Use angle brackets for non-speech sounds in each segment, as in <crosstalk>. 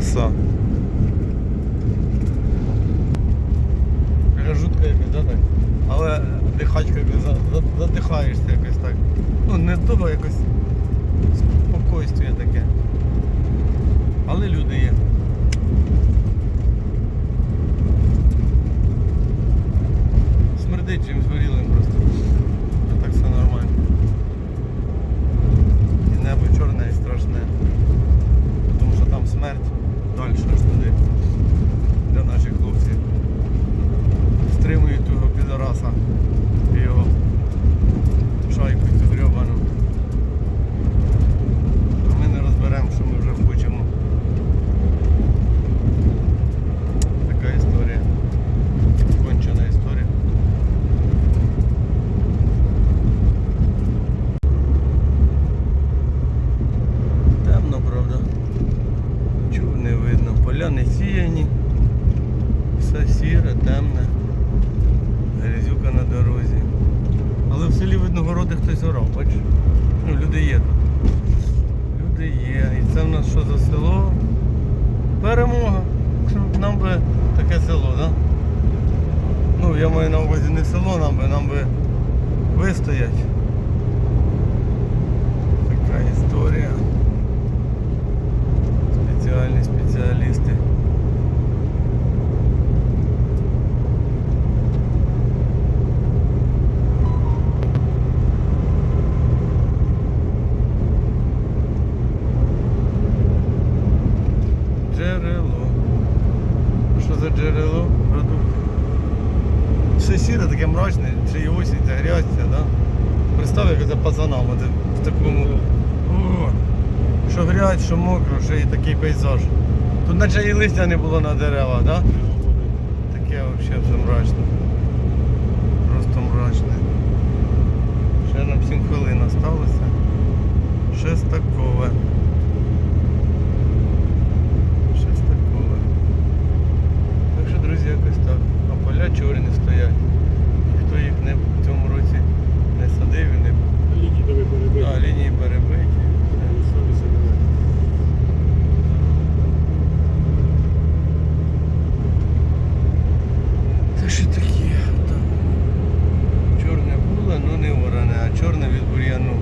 Краса. Така жутка якась, да, так? Але дихачка якось за- за- задихаєшся якось так. Ну не того якось спокойствие таке. Але люди є. Смердить чимось горілим просто. А так все нормально. І небо чорне і страшне. Тому що там смерть далі аж туди. Для наших хлопців. Стримують того підораса і його шайку цю грьобану. А ми не розберемо, що ми вже хочемо. Така історія. Кончена історія. Темно, правда. Чого не видно. Поля не сіяні. Все сіре, темне. Грязюка на дорозі. Але в селі видно городи хтось орав, бачиш? Ну, люди є тут. Люди є. І це в нас що за село? Перемога. Нам би таке село, так? Да? Ну, я маю на увазі не село, нам би, нам би вистоять. Така історія. Спеціальні спеціалісти. Джерело. А Що за джерело? Продукт. Все сіре, таке мрачне, чи і осінь, це грязь, ця, да? Представ, як це пацанам от в такому. О, що грязь, що мокро, що і такий пейзаж. Тут наче і листя не було на деревах, да? Таке взагалі все мрачне. Просто мрачне. Ще нам 7 хвилин осталося. Шестакове. Шестакове. Так що, друзі, якось так. А поля чорні стоять. Ніхто їх не в цьому році не садив і не. Лінії тебе перебити. А, лінії перебиті. Самі себе. Та що таке? Так. Чорне було, ну не оране, а чорне від бур'яну.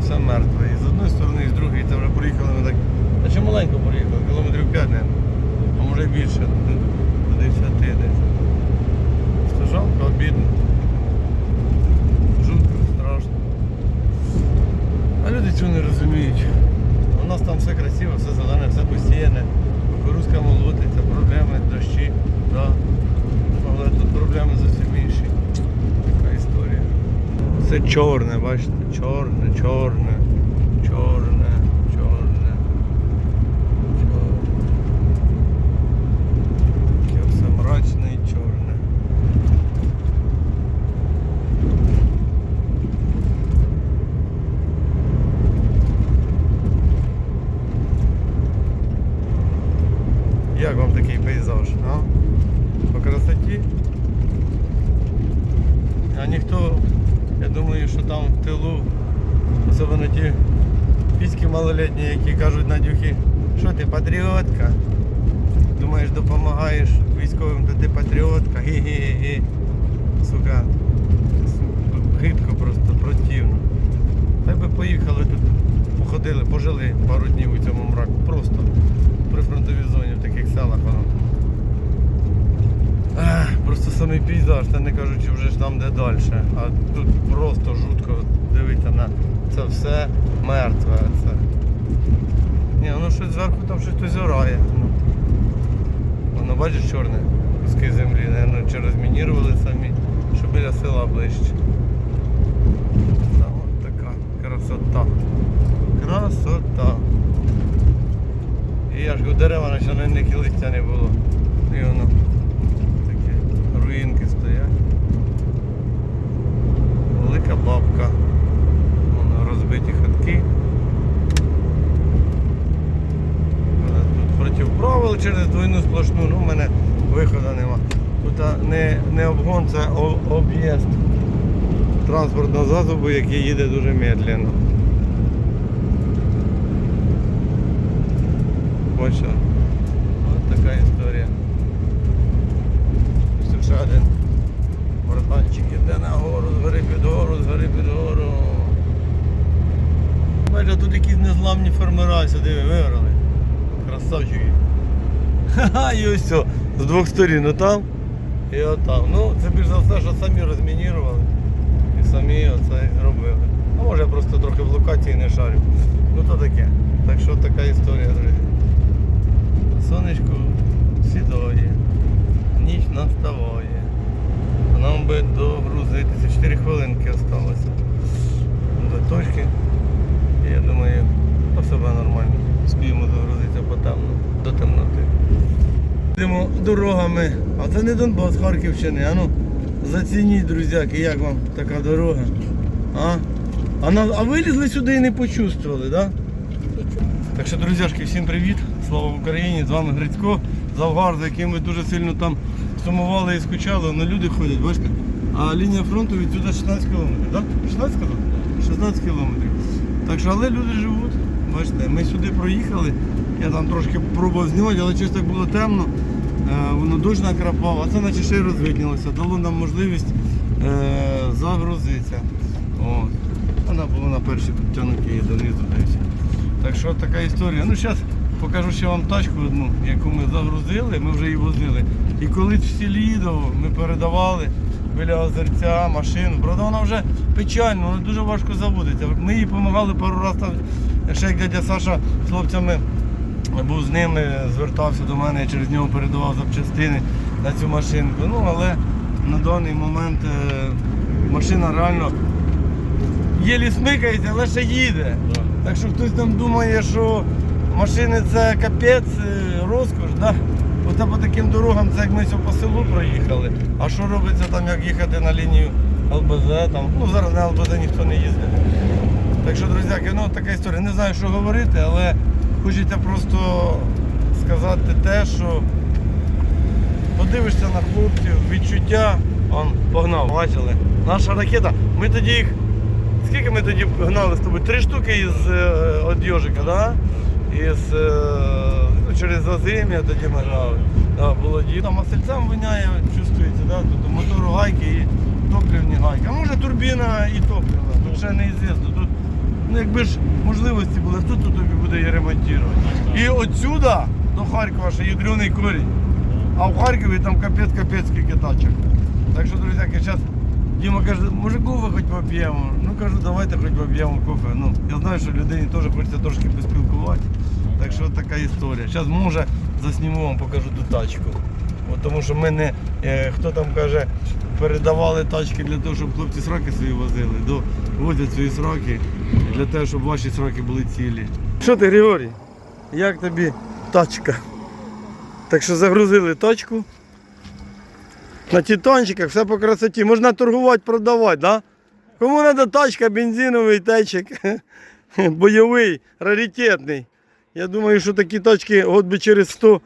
Все мертве. І з одної сторони, і з другої. Це вже проїхали ми так. Та ще маленько проїхали, кілометрів 5, не? а може й більше, до- до 10 десь. Що жалко, обідно. Жутко, страшно. А люди цього не розуміють. У нас там все красиво, все зелене, все посіяне. Кукурузка молотиться, проблеми, дощі, да. Але тут проблеми зовсім інші. Така історія. Все чорне, бачите? Чорне, чорне, чорне, чорне. чорне. Таке все мрачне і чорне. Як вам такий пейзаж, а? По красоті? А ніхто, я думаю, що там в тилу, особливо ті піськи малолетні, які кажуть Надюхі, що ти патріотка? Думаєш, допомагаєш військовим, то ти патріотка? Гі-гі-гі. Сука. Гидко просто, противно. Та би поїхали тут, походили, пожили пару днів у цьому мраку. Просто при фронтовій зоні красивий пейзаж, це не кажучи вже ж там де далі. А тут просто жутко дивитися на це все мертве. Це. Ні, воно щось зверху там щось орає. Воно бачиш чорне куски землі, Наверно, чи розмінірували самі, що біля села ближче. Та, от така красота. Красота. І аж у дерева, наче на них листя не було. Проти через двойну сплошну, ну в мене виходу нема. Тут не, не обгон, це об'їзд транспортного засобу, який їде дуже медленно. Ось така історія. Ще один братанчик іде на гору, згори під гору, згори під гору. Бачите, тут якісь незламні фермера сюди виграли. Красавчики. <laughs> І ось все. З двох сторін, отам і отам. Ну, це більш за все, що самі розмінірували. І самі оце робили. А може я просто трохи в локації не шарю. Ну то таке. Так що така історія, друзі. Сонечко сідає, ніч наставає. Нам би догрузитися. 4 хвилинки залишилося до точки. І я думаю, по себе нормально. Спіємо загрузитися по темно, до темноти. Йдемо дорогами. А це не Донбас Харківщини. А ну, зацініть, друзяки, як вам така дорога. А? А, на, а вилізли сюди і не почувствували? Да? Так що, друзяшки, всім привіт! Слава Україні! З вами Грицько, Завгар, за яким ми дуже сильно там сумували і скучали, але люди ходять, бачите? А лінія фронту відсюди 16 кілометрів, так? 16 казав? 16 кілометрів. Так що, але люди живуть. Бачите, ми сюди проїхали. Я там трошки пробував знімати, але так було темно. Е, воно дощ накрапав, а це наче ще й розвиднілося. Дало нам можливість е, загрузитися. Вона була на першій підтягнуті і донизу дивився. Так що така історія. Ну зараз покажу ще вам тачку одну, яку ми загрузили, ми вже її возили. І колись в селі ми передавали біля озерця машину. Правда, вона вже печально, вона дуже важко заводиться. Ми їй допомагали пару разів ще як дядя Саша з хлопцями був з ними, звертався до мене, я через нього передавав запчастини на цю машинку. Ну, але на даний момент е, машина реально єлі смикається, але ще їде. Так що хтось там думає, що машини це капець, е, розкош, да? Оце по таким дорогам, це як ми по селу проїхали. А що робиться там, як їхати на лінію ЛБЗ, там, ну зараз на ЛБЗ ніхто не їздить. Так що, друзяки, ну така історія. Не знаю, що говорити, але хочеться просто сказати те, що подивишся на хлопців, відчуття, он погнав, бачили. Наша ракета, ми тоді їх. Скільки ми тоді гнали з тобою? Три штуки із е, від Йожика, да? Із, е, ну, через зазим'я тоді ми грали. Да, було. Там масельцем виняє, чувствується, да? тут мотору гайки і топливні гайки. А може турбіна і топливна, тут ще неізвісно. Ну, якби ж можливості були, хто тут тобі буде її ремонтувати? І отсюда до Харкова ще ядрений корінь. А в Харкові там капець-капець скільки тачок. Так що, друзяки, зараз Діма каже, може кофе хоч поп'ємо. Ну кажу, давайте хоч поп'ємо кофе. Ну, я знаю, що людині теж хочеться трошки поспілкувати. Так що така історія. Зараз може засніму вам, покажу ту тачку. От, тому що ми не, е, хто там каже, передавали тачки для того, щоб хлопці сроки свої возили. До, возять свої сроки для того, щоб ваші сроки були цілі. Що ти, Григорій? Як тобі тачка? Так що загрузили тачку. На титончиках все по красоті. Можна торгувати, продавати, да? Кому треба тачка, бензиновий течик, <laughs> бойовий, раритетний. Я думаю, що такі тачки от би через 100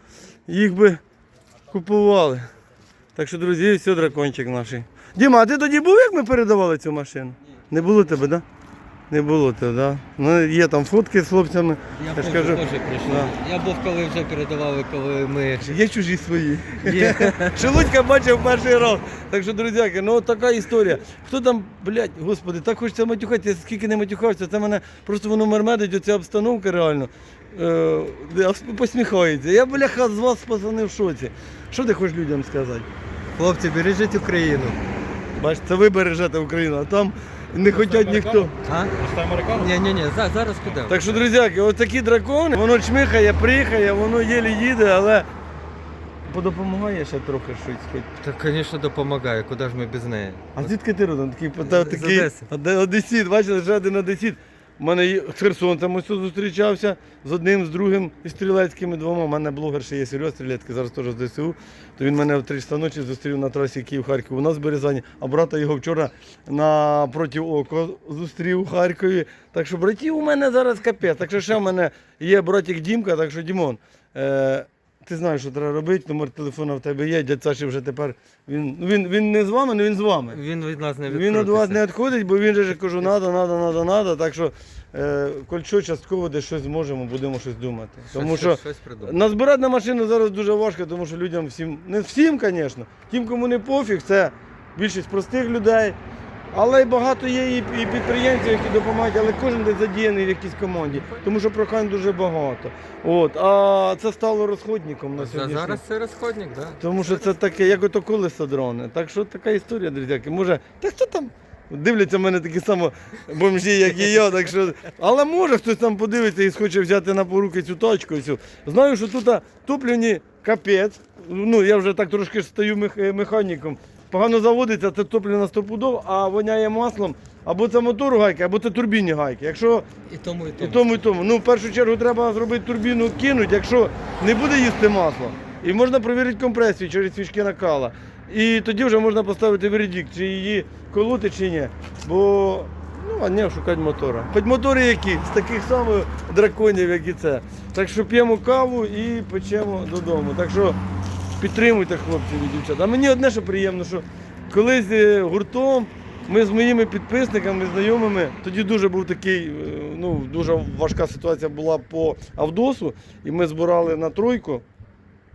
їх би купували. Так що, друзі, все, дракончик наш. Діма, а ти тоді був, як ми передавали цю машину? Не було тебе, так? Да? Не було тебе, так? Да? Ну, є там фотки з хлопцями. Я, Я ж кажу, теж прийшов. да. Я був коли вже передавали, коли ми. Є чужі свої. Є. <laughs> Шелудька бачив перший раз. Так що, друзяки, ну от така історія. Хто там, блядь, господи, так хочеться матюхати, я скільки не матюхався, це мене просто воно мермедить, оця обстановка реально. Е, посміхається. Я, бляха, з вас пацани в шоці. Що ти хочеш людям сказати? Хлопці, бережіть Україну. Бачите, це ви бережете Україну, а там не хочуть ніхто. А? Ні, ні, ні, за- зараз підемо. Так що, друзяки, от такі дракони, воно чмихає, прихає, воно єлі їде, але подопомагає ще трохи щось. хоч. Так, звісно, допомагає, куди ж ми без неї. А звідки ти родом? Такий, та, з такий Одеси. оде- одесіт, бачили, вже один одесіт. У мене з херсонцем ось зустрічався з одним, з другим і стрілецькими двома. У мене блогер ще є Серйоз Стрілецький, зараз теж з ДСУ. То він мене в 300 ночі зустрів на трасі Київ-Харків у нас в Березані, а брата його вчора напроти око зустрів у Харкові. Так що братів у мене зараз капець. Так що ще в мене є братик Дімка, так що Дімон. Е- ти знаєш, що треба робити, номер телефону в тебе є. Дядь Саші вже тепер. Він, ну, він, він не з вами, але він з вами. Він від нас не Він від вас не відходить, бо він же ж кажу, надо, надо, надо, надо. Так що, е, коль що частково десь щось зможемо, будемо щось думати. Тому Щось- що щось придумав. назбирати на машину зараз дуже важко, тому що людям всім, не всім, звісно, тим, кому не пофіг, це більшість простих людей. Але багато є і, підприємців, які допомагають, але кожен десь задіяний в якійсь команді, тому що прохань дуже багато. От. А це стало розходником на сьогоднішній Зараз це розходник, так. Да. тому що це таке, як ото колесо дрони. Так що така історія, друзяки. Може, та хто там? Дивляться в мене такі само бомжі, як і я. Так що... Але може хтось там подивиться і схоче взяти на поруки цю точку. і Цю. Знаю, що тут а, топлені капець. Ну, я вже так трошки стаю мех- механіком. Погано заводиться, це топлена стопудов, а воняє маслом. Або це мотору гайки, або це турбінні гайки. Якщо І тому, і і тому. тому, і тому. Ну, в першу чергу треба зробити турбіну, кинути, якщо не буде їсти масло. І можна перевірити компресію через свічки накала. І тоді вже можна поставити вердик, чи її колоти, чи ні. Бо, ну, а не шукати мотора. Хоч мотори які, з таких самих драконів, як і це. Так що п'ємо каву і печемо додому. Так що підтримуйте хлопців і дівчат. А мені одне, що приємно, що колись е, гуртом ми з моїми підписниками, знайомими, тоді дуже був такий, е, ну, дуже важка ситуація була по Авдосу, і ми збирали на тройку.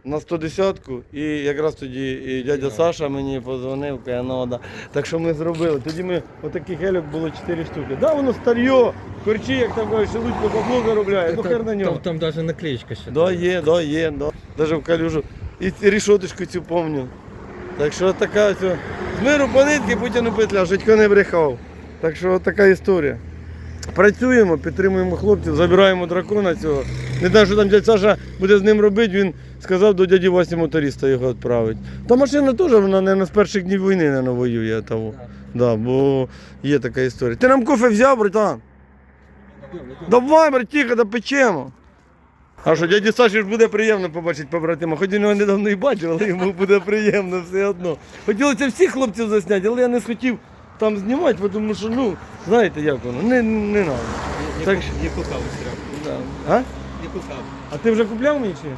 На 110-ку, і якраз тоді і дядя Саша мені подзвонив, каже, ну да. Так що ми зробили. Тоді ми отаких гельок було 4 штуки. Да, воно старьо, корчі, як там кажуть, шелудько бабло заробляє, ну хер на нього. Там, навіть наклеїчка ще. Да, є, да, є, да. Даже в калюжу. І рішоточку цю помню. Так що така ось. З миру по нитки Путіну петля, житько не брехав. Так що така історія. Працюємо, підтримуємо хлопців, забираємо дракона цього. Не знаю, що там дядь Саша буде з ним робити, він сказав до дяді Васі моториста його відправити. Та машина теж вона не з перших днів війни не воює того. Да, бо є така історія. Ти нам кофе взяв, братан? Давай, братіха, да печемо. А що, дяді Саші ж буде приємно побачити побратима. Хоч він його недавно і бачив, але йому буде приємно все одно. Хотілося всіх хлопців засняти, але я не схотів там знімати, тому що, ну, знаєте, як воно, не, не треба. Так що- каву стряв? Да. А? Яку каву? а ти вже купляв мені чи ні?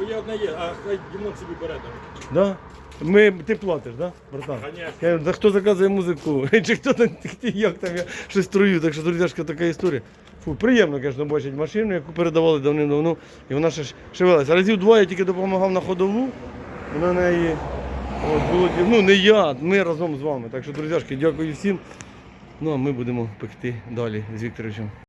Ну я одна є, а хай Дімон собі бере там. Да? Ми, ти платиш, да, братан? Конечно. Я, да хто заказує музику? <laughs> Чи хто там, як там я щось трую, так що, друзяшка, така історія. Фу, приємно, звісно, бачити машину, яку передавали давним-давно, і вона ще шевелася. Разів два я тільки допомагав на ходову, на неї от, було, ну не я, ми разом з вами. Так що, друзяшки, дякую всім. Ну а ми будемо пекти далі з Вікторовичем.